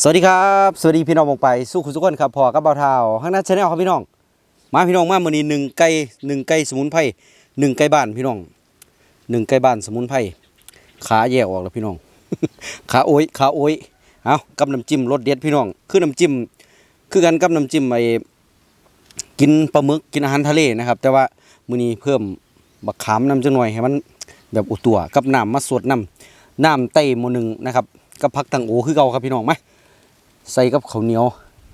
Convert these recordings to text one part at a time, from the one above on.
สวัสดีครับ สวัสดีพี่น้องมองไปสู้คุณทุกคนครับพอกับเบาเท้าข้างหน้าชาแนลครับพี่น้อง มาพี่น้องมามื่อนี้หนึ่งไก่หนึ่งไก่สมุนไพรหนึ่งไก่บ้านพี่น้องหนึ่งไก่บ้านสมุนไพรขาแยกออกแล้วพี่น้อง ขาโอ้ยขาโอ้ยเอากับน้ำจิ้มรสเด็ดพี่น้อง คือน้ำจิ้มคือกันกับน้ำจิ้มไอ้กินปลาหมึกกินอาหารทะเลนะครับ แต่ว่ามื้อนี้เพิ่มบักขามน้ำจังหน่อยให้มันแบบอุตัวกับน้ำมาสวดน้ำน้ำไต้หมหนึ่งนะครับกับผักตังโอคือเก่าครับพี่น้องไหม ใส่กับข้าวเหนียว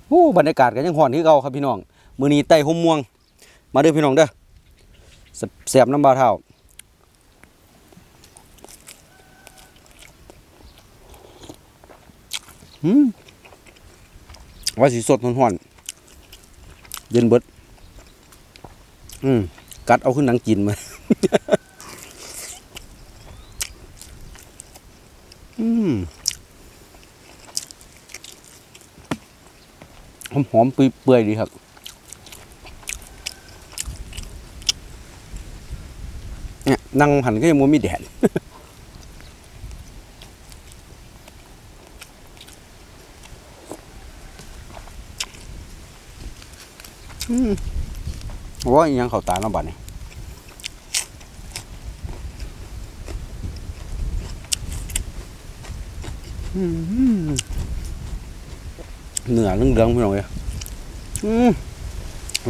โอ้บรรยากาศก็ยังฮ้อนคือเก่าครับพี่น้องมือนี้ไต่ห่มม่วง มาเด้อพี่น้องเด้อแซ่บน้ำบาเท่าหืมว่าสีสดฮ้อนๆเย็นเบิด อืมกัดเอาขึ้นหนังกินมาอืม หอมหอมเปื่อยๆดีครับ เนี่ยนั่งหันก็ยังมัวมีแดดว่าอีหยังเขาตาเนาะบัดนี้อืม เนื้อเหลืองพี่น้องเอ้ยอืม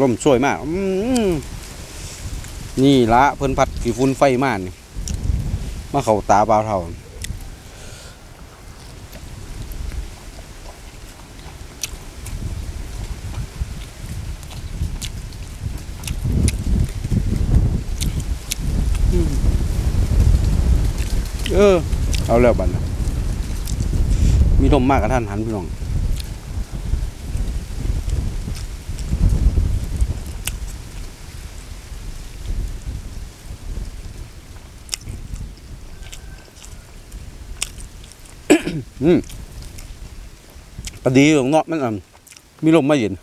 ลมสวยมากมนี่ละเพิ่นพัดกี่ฝุ่นไฟมากนี่มาเขาตาเบาเท่าเออ เอาแล้วบัดนะมีลมมากกับท่านหันพี่น้อง อืมพอดีของเนาะมันอะมีลมมาเย็น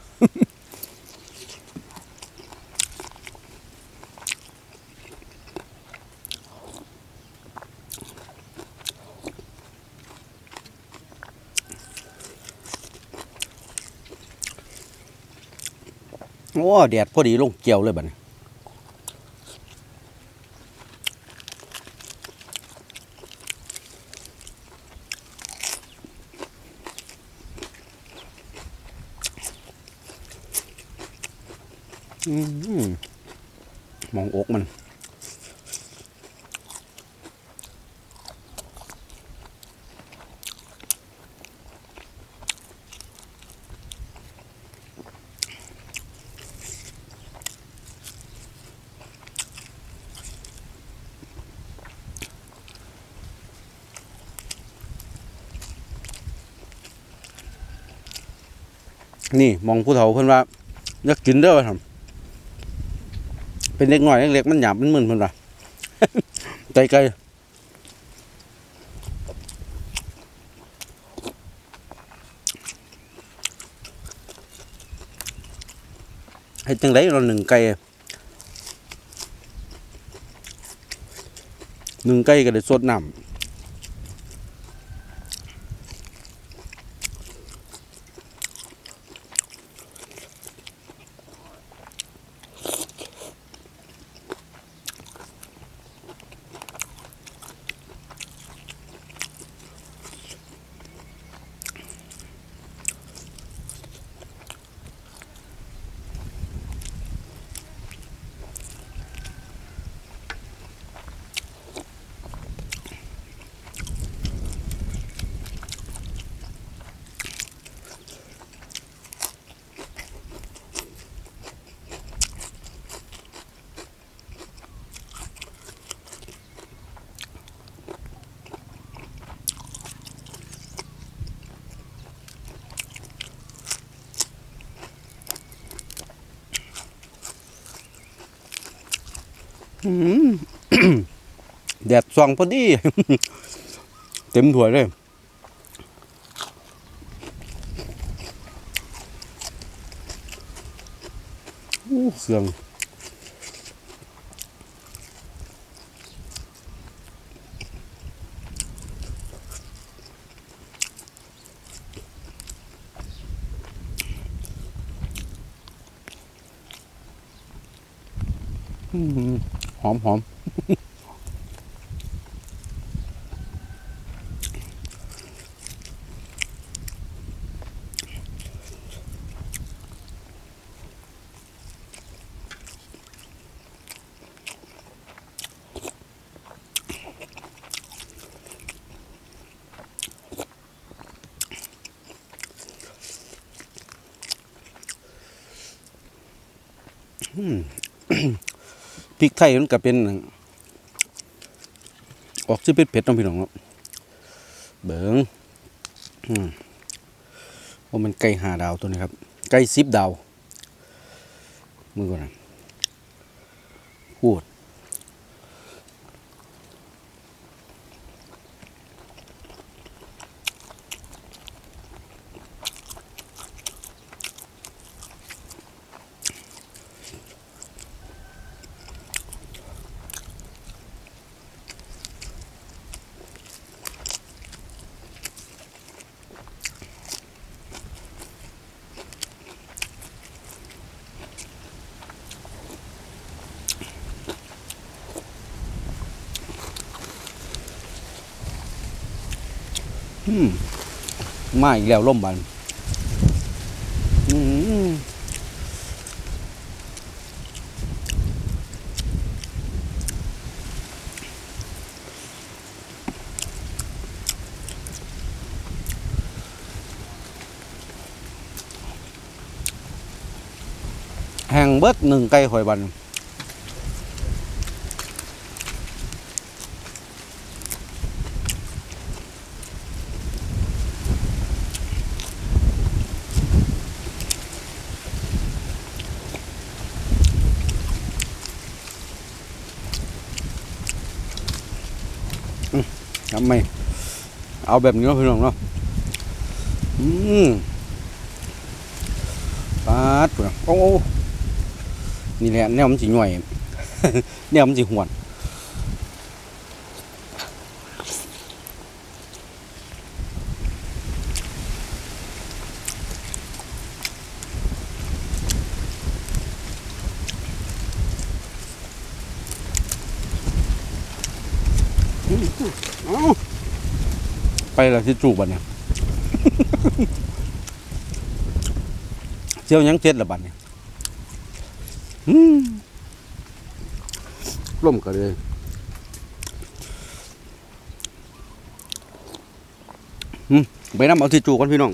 โอ้แดดพอดีลงเกี่ยวเลยบัดนี้ มองอกมัน นี่มองผู้เฒ่าเพิ่นว่าอยากกินเด้อว่าทำ เป็นเล็กน่อยเล็กๆมันหยาบมันมึนมันว่ะใจไกลให้จังไดเราหนึ่งไก่หนึ่งไก่ก็ได้สดน้ำ แดดส่องพอดี เต็มถ้วยเลยเสียง嗯。Mm hmm. หอมหอม พริกไทยมันก็เป็น ออกซิเป็นเผ็ดๆต้องพี่น้องเนาะเบิงอืมว่ามันไก่หาดาวตัวนี้ครับ ไก่ซิบดาวมือก่อนนะพูด มาอีกแล้วล่มบันแห้งเบิดหนึ่งไก่หอยบัน ทำไมเอาแบบนี้เพี่น้องเนาะอืมปาดโอ้โอ้นี่แหละแนวมันจีหน่วย แนวมันจีหวน ไปและที่จูบบัดเนี่ยเจียวหยังเจ็ดละบัดเนี่ยอืมล่มก็เลยอืมไปน้ำเอาที่จูกันพี่น้อง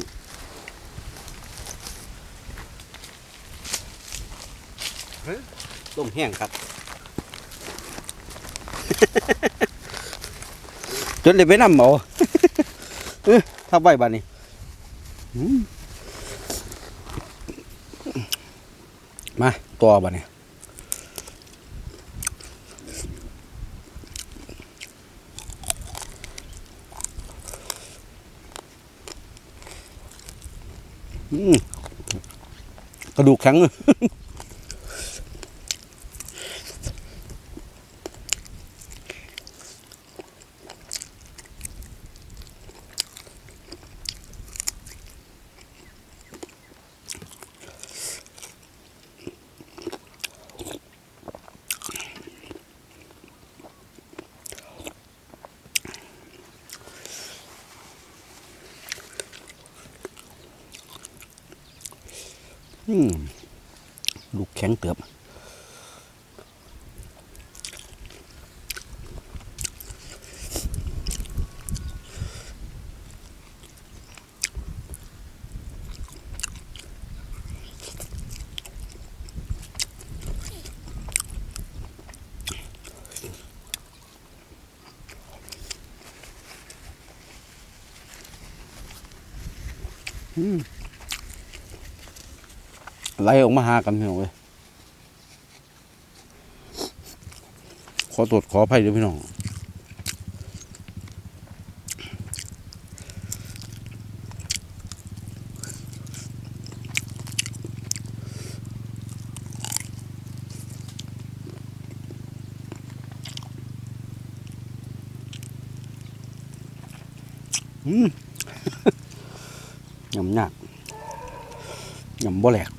ล่มแห้งครับ จนได้ไปน้ำเอาเอ้ยทับไว้บัดนี้มาตัวบัดนี้กระดูกแข็ง ลูกแข็งเติบ ไหลออกมาหากันพี่น้องเว้ยขอตรวจขออภัยด้วยพี่น้องอืมยำยากยำบ่แหลก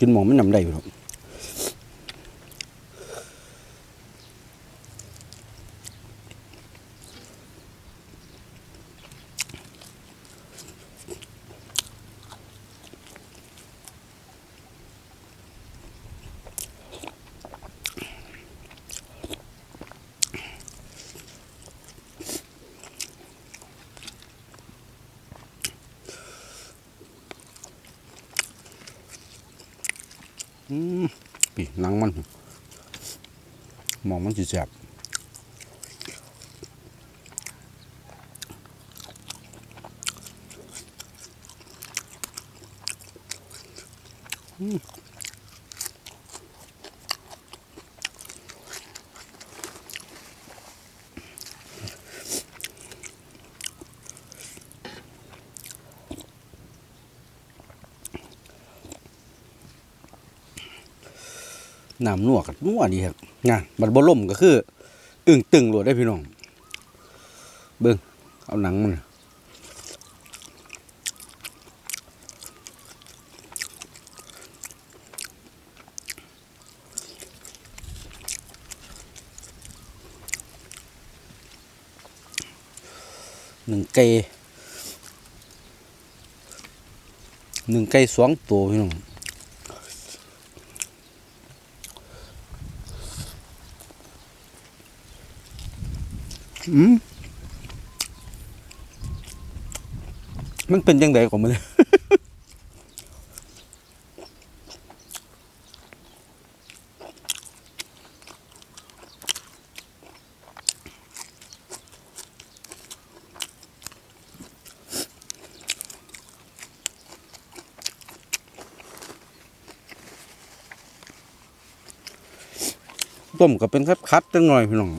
กินหมองมันนำได้อยู่หรอ ปีนังมันมองมันสิแสบ น้ำนัวกับนัวดีครับงานบัดบล่มก็คือ อึ่งตึงหลวดได้พี่น้อง เบิ่งเอาหนังมันหนึ่งไก่หนึ่งไก่สองตัวพี่น้อง อืมมันเป็นยังไงของมันต้มก็เป็นคัดคัดๆจังหน่อยพี่น้อง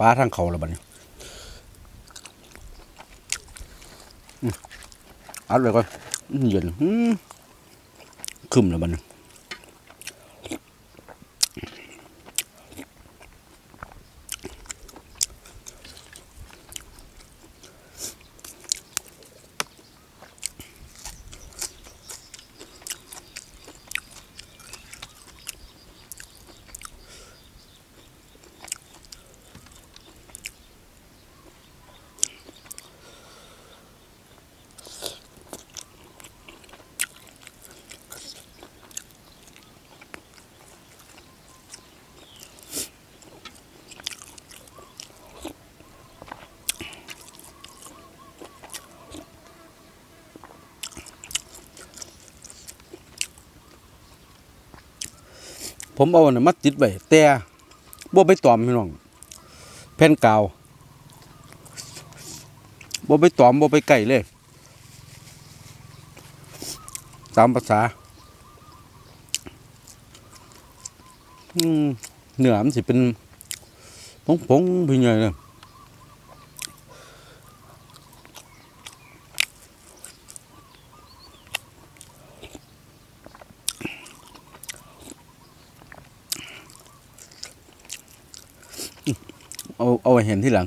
ปลาทางเขาแล้วบัดนี้อืมอัดเลยก่อนเย็นขึ้นแล้วมัน ผมเอาอันนั้นมาติดไว้แต่บ่ไปตอมพี่น้องแผ่นกาวบ่ไปตอมบ่ไปไก่เลย ตามภาษาอืมเนื้อมันสิเป็นผงผงๆพี่ใหญ่เลย เห็นที่หลัง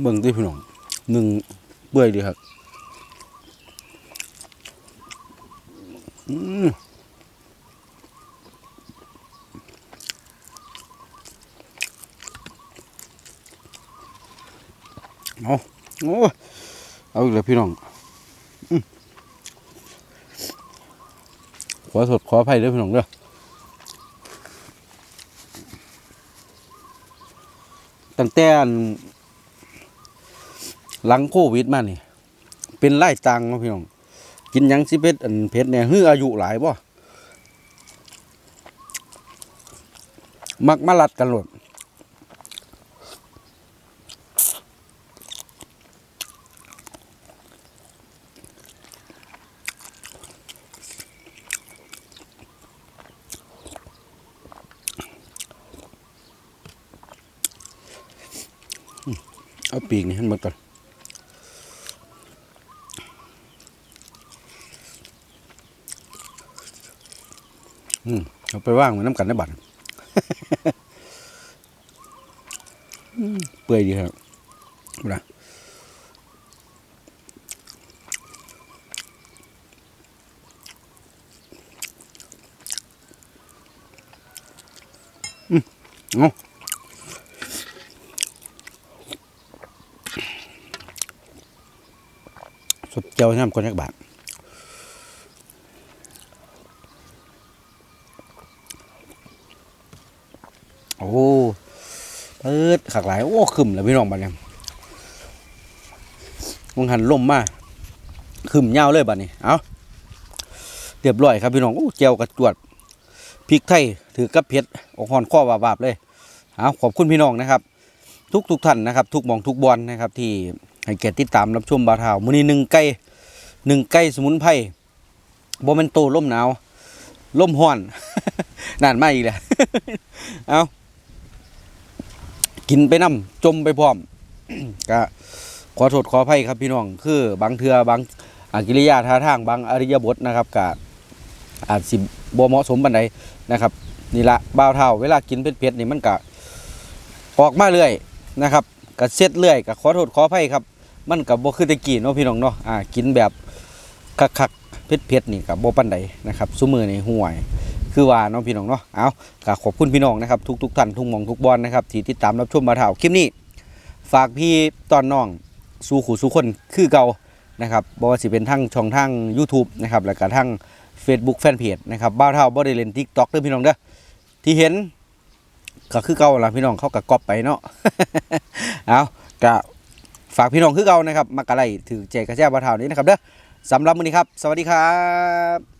เบิ่งดิพี่น้องหนึ่งเปื่อยดีครับ อืมเอา โอ้เอาอีกแล้วพี่น้องขอสดขออภัยด้วยพี่น้องเด้อตั้งแต่หลังโควิดมานี่ เป็นไล่ตังเนาะพี่น้อง กินยังสิเพชรอันเพชรเนี่ยฮืออายุหลายบ่มักมาลัดกันโลด เอาปีกนี่ให้หมดก่อนอืมเอาไปว่างไว้น้ำกันในบัตรเปื่อยดีครับนะอืมเอา สุดเจ้าน้ำคนยักบาทโอ้เปิดขักหลาย โอ้ขึ้นแล้วพี่น้องบัดเนี่ยมองหันล่มมาขึ้นยาวเลยบัดนี้ เอาเรียบร้อยครับพี่น้อง โอ้เจียวกระจวดพริกไทยถือกับเผ็ดอกหอนข้อวาบๆเลย เอาขอบคุณพี่น้องนะครับ ทุกทุกท่านนะครับ ทุกมองทุกบอลนะครับที่ ให้เกียรติดตามรับชมบาทาวมื้อนี้หนึ่งไก่หนึ่งไก่สมุนไพรบ่แม่นโตล่มหนาวล่มห้อนนานมาอีกแล้วเอากินไปน้ำจมไปพร้อมก็ขอโทษขออภัยครับพี่น้อง คือบางเทือบางอากิริยาท่าทางบางอริยบทนะครับก็อาจสิบ่เหมาะสมปานใดนะครับนี่ละบ่าวเท่าเวลากินเผ็ดๆนี่มันก็ออกมาเรื่อยนะครับก็เซ็ตเรื่อยก็ขอโทษขออภัยครับ มันกับบ่คือตะกี้เนาะพี่น้องเนาะอ่ากินแบบคักๆเผ็ดๆนี่กับบ่ปานใดนะครับซุมื้อนี่ห่วยคือว่าเน้องพี่น้องเนาะ เอาก็ขอบคุณพี่น้องนะครับทุกๆท่านทุกหมองทุกบอลนะครับที่ติดตามรับชมมาเท่าคลิปนี้ ฝากพี่ตอนน้องสู่ขู่สู่คนคือเก่านะครับบ่ว่าสิเป็นทั้งช่องทาง YouTube นะครับแล้วก็ทั้ง Facebook Fanpage นะครับบ้าเท่าบ่ได้เล่น TikTok เด้อพี่น้องเด้อที่เห็นก็คือเก่าล่ะพี่น้องเขาก็ก๊อปไปเนาะ เอาก็ ฝากพี่น้องคือเก่านะครับมากระไรถือแจกกระแจบ้าวเท่านี้นะครับเด้อสำหรับมื้อนี้ครับ สวัสดีครับ